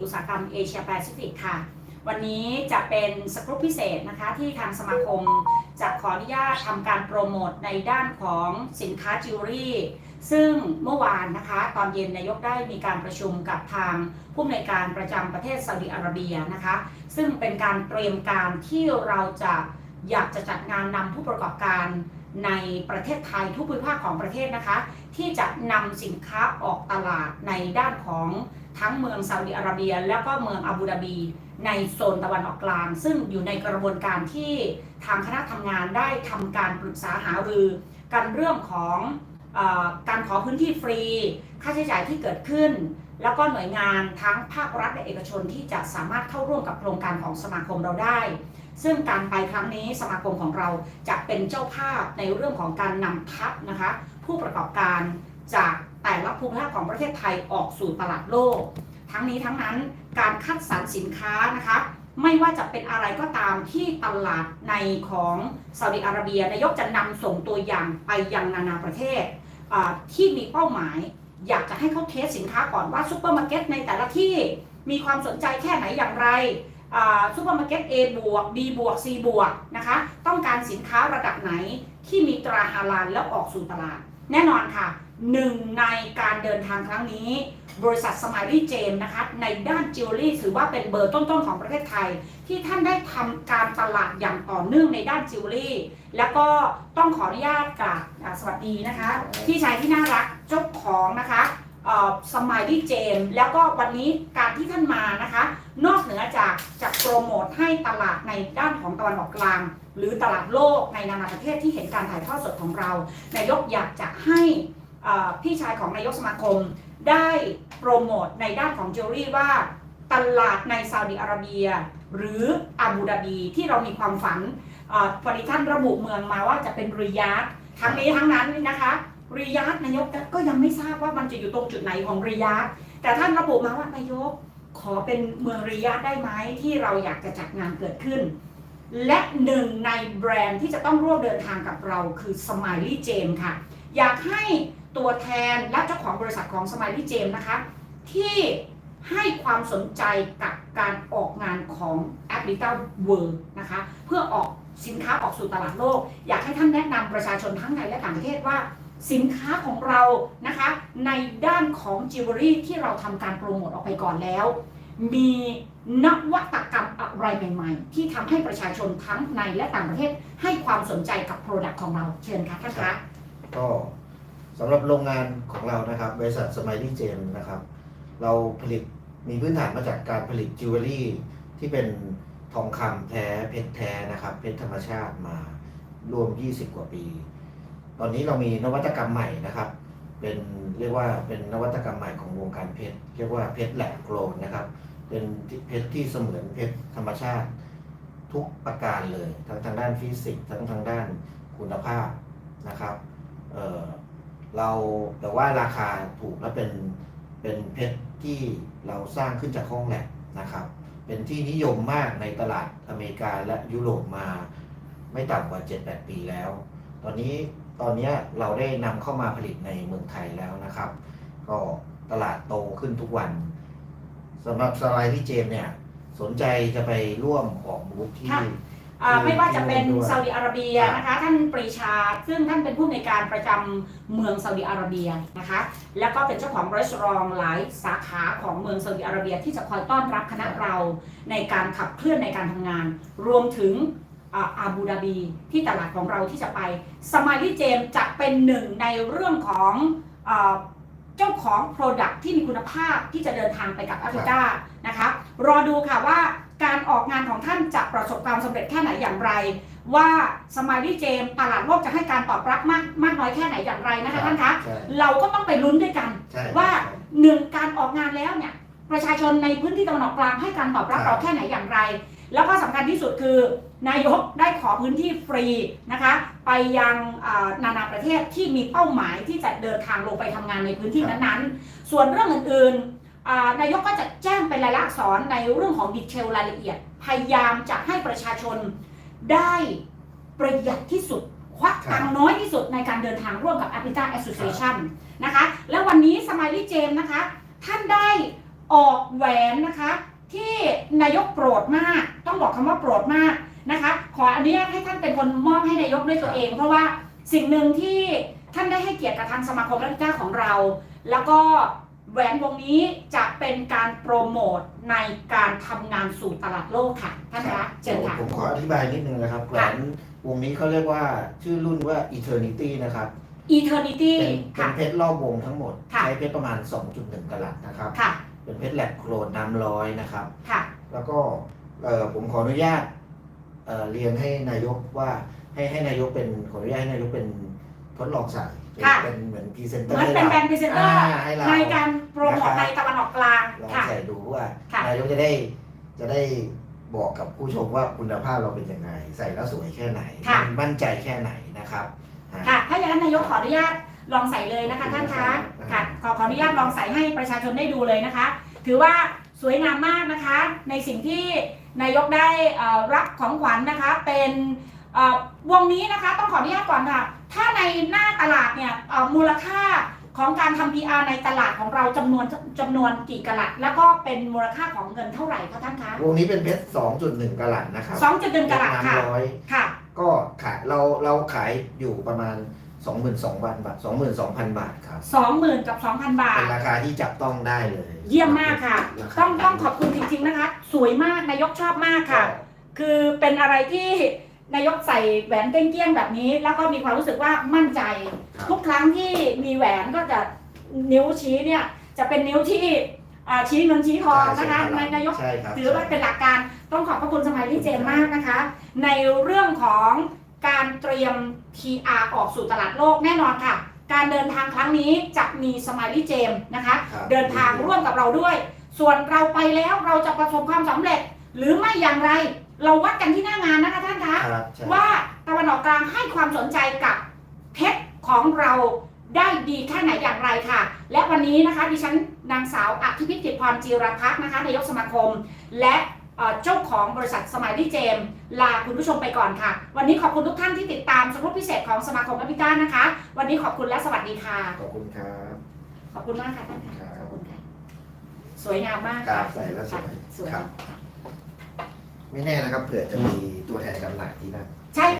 อุตสาหกรรมเอเชียแปซิฟิกค่ะ วันนี้จะเป็นสกรูปพิเศษนะคะที่ทางสมาคมจะขออนุญาตทำการโปรโมทในด้านของสินค้าจิวเวลรี่ ซึ่งเมื่อวานนะคะ ตอนเย็นนายกได้มีการประชุมกับทางผู้อำนวยการประจำประเทศซาอุดิอาระเบียนะคะ ซึ่งเป็นการเตรียมการที่เราจะอยากจะจัดงานนำผู้ประกอบการในประเทศไทยทุกภูมิภาคของประเทศนะคะ ที่จะนำสินค้าออกตลาดในด้านของ ทั้งเมืองซาอุดิอาระเบีย แล้วก็เมืองอาบูดาบี ในโซนตะวันออกกลาง ซึ่งอยู่ในกระบวนการที่ทางคณะทำงานได้ทำการปรึกษาหารือ กันเรื่องของอการขอพื้นที่ฟรี ค่าใช้จ่ายที่เกิดขึ้น แล้วก็หน่วยงานทั้งภาครัฐและเอกชนที่จะสามารถเข้าร่วมกับโครงการของสมาคมเราได้ ซึ่งการไปครั้งนี้สมาคมของเราจะเป็นเจ้าภาพในเรื่องของการนำทัพนะคะผู้ประกอบการจาก แต่ละภูมิภาคของประเทศไทยออกสู่ตลาดโลก ทั้งนี้ทั้งนั้นการคัดสรรสินค้านะคะ ไม่ว่าจะเป็นอะไรก็ตามที่ตลาดในของซาอุดิอาระเบียนายกจะนำส่งตัวอย่างไปยังนานาประเทศที่มีเป้าหมาย อยากจะให้เขาเทสสินค้าก่อนว่าซูเปอร์มาร์เก็ตในแต่ละที่มีความสนใจแค่ไหนอย่างไรซูเปอร์มาร์เก็ต A บวก B บวก C บวกนะคะ ต้องการสินค้าระดับไหนที่มีตราฮาลาลแล้วออกสู่ตลาด แน่นอนค่ะ หนึ่งในการเดินทางครั้งนี้ บริษัทสม i ลี่เจมนะคะในด้านจิวเวลรี่ถือว่าเป็นเบอร์ต้นๆของประเทศไทย ที่ท่านได้ทำการตลาดอย่างต่อเนื่องในด้านจิวเวลรี่ แล้วก็ต้องขออนุญาตกราบอ่าสวัสดีนะคะ พี่ชายที่น่ารักเจ้าของนะคะสม i ลี่เจม แล้วก็วันนี้การที่ท่านมานะคะ นอกเหนือจากจะโปรโมทให้ตลาดในด้านของตะวันออกกลาง หรือตลาดโลกในนานาประเทศที่เห็นการถ่ายทอดสดของเรานายกอยากจะให้อ่า พี่ชายของนายกสมาคม ได้โปรโมทในด้านของจิวเวลรี่ว่าตลาดในซาอุดิอาระเบีย หรืออาบูดาบีที่เรามีความฝันอพอดีท่านระบุเมืองมาว่าจะเป็นริยาดทั้งนี้ทั้งนั้นนะคะริยาดนายกก็ยังไม่ทราบว่ามันจะอยู่ตรงจุดไหนของริยาดแต่ท่านระบุมาว่านายกขอเป็นเมืองริยาดได้ไหมที่เราอยากจะจัดงานเกิดขึ้น และหนึ่งในแบรนด์ที่จะต้องร่วมเดินทางกับเราคือ Smiley Jane ค่ะ อยากให้ ตัวแทนและเจ้าของบริษัทของ Smiley Jane นะคะ ที่ให้ความสนใจกับการออกงานของ a p p l i c a World นะคะ เพื่อออกสินค้าออกสู่ตลาดโลก อยากให้ท่านแนะนำประชาชนทั้งในและต่างประเทศว่าสินค้าของเรานะคะ ในด้านของจิวเวลรี่ที่เราทำการโปรโมทออกไปก่อนแล้ว มีนวัตกรรมอะไรใหม่ ๆ ที่ทำให้ประชาชนทั้งในและต่างประเทศให้ความสนใจกับ Product ของเราเชิญค่ะท่านคะก็ สำหรับโรงงานของเรานะครับบริษัทสมัยลี่เจมนะครับ เราผลิตมีพื้นฐานมาจากการผลิตจิวเวลรี่ที่เป็นทองคำแท้เพชรแท้นะครับเพชรธรรมชาติมารวม 20 กว่าปี ตอนนี้เรามีนวัตกรรมใหม่นะครับ เป็นเรียกว่าเป็นนวัตกรรมใหม่ของวงการเพชรเรียกว่าเพชรแหลกโกลนนะครับ เป็นเพชรที่เสมือนเพชรธรรมชาติ ทุกประการเลย ทั้งทางด้านฟิสิกส์ทั้งทางด้านคุณภาพนะครับเอ่อ เราแต่ว่าราคาถูกและเป็นเป็นเพชรที่เราสร้างขึ้นจากห้องแลบนะครับ เป็นที่นิยมมากในตลาดอเมริกาและยุโรปมาไม่ต่ำกว่า 7-8 ปีแล้ว ตอนนี้ตอนเนี้ยเราได้นำเข้ามาผลิตในเมืองไทยแล้วนะครับ ก็ตลาดโตขึ้นทุกวันสำหรับสไลด์ที่เจมเนี่ยสนใจจะไปร่วมออกบูธที่ อ่าไม่ว่าจะเป็นที่ร่วมด้วยซาอุดิอาระเบียนะคะท่านปรีชา ซึ่งท่านเป็นผู้ในวยการประจำเมืองซาอุดิอาระเบียนะคะ แล้วก็เป็นเจ้าของร้านหลายสาขาของเมืองซาอุดิอาระเบียที่จะคอยต้อนรับคณะเราในการขับเคลื่อนในการทำงาน รวมถึงอ่าอาบูดาบีที่ตลาดของเราที่จะไป สม i ลี่เจมจะเป็นหนึ่งในเรื่องของอ่าเจ้าของ Product ที่มีคุณภาพที่จะเดินทางไปกับแอฟริกานะคะรอดูค่ะว่าการ ออกงานของท่านจะประสบความสำเร็จแค่ไหนอย่างไร ว่าสม i ลี่เจมตลาดโลกจะให้การตอบรับมากมากน้อยแค่ไหนอย่างไรนะคะท่านคะใช่เราก็ต้องไปลุ้นด้วยกันใช่ว่าหนึ่งการออกงานแล้วเนี่ยประชาชนในพื้นที่ตะวันออกกลางให้การตอบรับครับเราแค่ไหนอย่างไร แล้วก็สำคัญที่สุดคือนายกได้ขอพื้นที่ฟรีนะคะ ไปยังอ่านานาประเทศที่มีเป้าหมายที่จะเดินทางลงไปทำงานในพื้นที่นั้นๆ ส่วนเรื่องอื่นๆอ่า นายกก็จะแจ้งเป็นรายลักษณ์อักษรในเรื่องของดีเทลรายละเอียด พยายามจะให้ประชาชนได้ประหยัดที่สุด ควักตังน้อยที่สุดในการเดินทางร่วมกับ a p i t a Association นะคะ แล้ววันนี้สม i ลี่เจมนะคะ ท่านได้ออกแหวนนะคะ ที่นายกโปรดมาก ต้องบอกคำว่าโปรดมากนะคะ ขออนุญาตให้ท่านเป็นคนมอบให้นายกด้วยตัวเอง เพราะว่าสิ่งหนึ่งที่ท่านได้ให้เกียรติกับทางสมาคมรัฐจ้าของเรา แล้วก็ แหวนวงนี้จะเป็นการโปรโมทในการทำงานสู่ตลาดโลกค่ะท่านคะเชิญค่ะ ผมขออธิบายนิดนึงนะครับแหวนวงนี้เขาเรียกว่าชื่อรุ่นว่า eternity นะครับ eternity เป็นเป็ค่ะ นเพชรรอบวงทั้งหมด ค่ะ ใช้เพชรประมาณ 2.1กะรัตนะครับ ค่ะ เป็นเพชรแหลกโครนน้ำร้อยนะครับ ค่ะ แล้วก็เอ่อผมขออนุญาตเอ่อเรียนให้นายกว่าให้ให้นายกเป็นขออนุญาตให้นายกเป็นทดลองใส่เป็นค่ะ เป็นเหมือนพรีเซนเตเหอร์มือนเป็นแบรนด์พรีเซนเตอร์ให้เรา ในการ ได้ จะได้บอกกับผู้ชมว่าคุณภาพเราเป็นยังไง ใส่แล้วสวยแค่ไหนค่ะ มั่นใจแค่ไหนนะครับอ่า ค่ะ ถ้าอย่างนั้นนายกขออนุญาตลองใส่เลยนะคะท่านคะครัค่ะบขอขออนุญาตลองใส่ให้ประชาชนได้ดูเลยนะคะ ถือว่าสวยงามมากนะคะ ในสิ่งที่นายกได้เอ่อรับของขวัญนะคะ เป็นเอ่อวงนี้นะคะ ต้องขออนุญาตก่อนค่ะ ถ้าในหน้าตลาดเนี่ยเอ่อมูลค่า ของการทำ PR ในตลาดของเราจำนวนจำนวนกี่กะลัด แล้วก็เป็นมูลค่าของเงินเท่าไหร่คะท่านคะวงนี้เป็นเพชร 2.1กะรัตนะครับสองจุดหนึ่งกะลัดค่ะน้ำร้อยค่ะ ก็ขายเราเราขายอยู่ประมาณ 22,000 บาท 22,000 บาทครับสองหมื่นกับสองพันบาเป็ทนราคาที่จับต้องได้เลย เยี่ยมมากค่ะราคาต้องต้องขอบคุณจริงๆนะคะ สวยมากนายกชอบมากค่ะ คือเป็นอะไรที่ นายกใส่แหวนเกี้ยงๆแบบนี้ แล้วก็มีความรู้สึกว่ามั่นใจ ครับ ทุกครั้งที่มีแหวนก็จะนิ้วชี้เนี่ยจะเป็นนิ้วที่อ่าชี้เงินชี้ทองนะคะใช่นายก ใช่ครับถือว่าเป็นหลักการต้องขอบพระคุณสมัยลี่เจมมากนะคะ ในเรื่องของการเตรียม PR ออกสู่ตลาดโลกแน่นอนค่ะ การเดินทางครั้งนี้จะมีสมัยลี่เจมนะคะ ครับเดินทางร่วมกับเราด้วย ส่วนเราไปแล้วเราจะประสบความสำเร็จ หรือไม่อย่างไร เราวัดกันที่หน้างานนะคะท่านคะครับใช่ว่าตะวันออกกลางให้ความสนใจกับเพชรของเราได้ดีแค่ไหนอย่างไรค่ะ และวันนี้นะคะดิฉันนางสาวอภิพิจิตพรจีรพักษ์นะคะนายกสมาคม และเอ่อเจ้าของบริษัทสมัยดิเจม ลาคุณผู้ชมไปก่อนค่ะ วันนี้ขอบคุณทุกท่านที่ติดตามสรุปพิเศษของสมาคมอพิก้านะคะ วันนี้ขอบคุณและสวัสดีค่ะ ขอบคุณครับขอบคุณมากค่ะท่านค่ะครับขอบคุณค่ะ สวยงามมากครัค่ะบใส่แล้วสวย สวยครับ ไม่แน่นะครับเผื่อจะมีตัวแทนจำหน่ายที่นั่น ใช่